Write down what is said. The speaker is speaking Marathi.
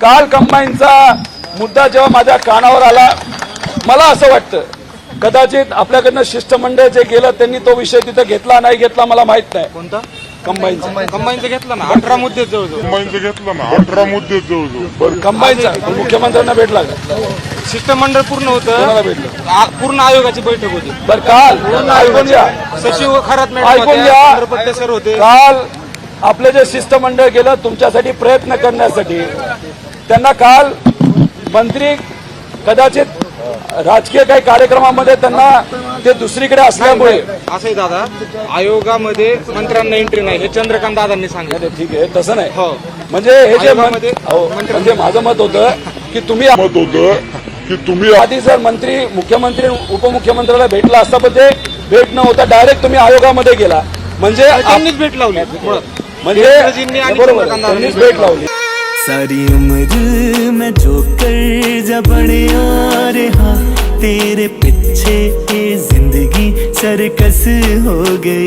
काल कंबाईनचा मुद्दा जेव्हा माझ्या कानावर आला मला असं वाटतं कदाचित आपल्याकडनं शिष्टमंडळ जे गेलं त्यांनी तो विषय तिथं घेतला नाही घेतला मला माहीत नाही. कोणता? कंबाईनचा. कंबाईनचं. घेतलं ना? अठरा मुद्दे जवळजवळ. कंबाईनचं घेतलं ना? अठरा मुद्दे जवळजवळ. कंबाईनचा. तो मुख्यमंत्र्यांना भेटला का शिष्टमंडळ पूर्ण कोणाला होतं भेटलं? आ- पूर्ण आयोगाची बैठक होती. बरं काल ऐकून घ्या. सचिव खरात ऐकून घ्या. सर होते. काल आपले जे शिष्टमंडळ गेलं तुमच्यासाठी प्रयत्न करण्यासाठी त्यांना काल मंत्री कदाचित राजकीय काही कार्यक्रमामध्ये त्यांना ते दुसरीकडे असल्यामुळे असंही दादा आयोगामध्ये मंत्र्यांना एंट्री नाही हे चंद्रकांत दादांनी सांगितलं. ठीक आहे तसं नाही. हो. म्हणजे हे जे हो, म्हणजे माझं मत होतं की तुम्ही मत होतं की तुम्ही आधी जर मंत्री मुख्यमंत्री उपमुख्यमंत्र्याला भेटला असता पण ते भेट न होता डायरेक्ट तुम्ही आयोगामध्ये गेला. म्हणजे त्यांनीच भेट लावली. मुळात म्हणजे भेट लावली. सारी उम्र मैं जो कर जबड़े आ रहा तेरे पीछे ये जिंदगी सरकस हो गई।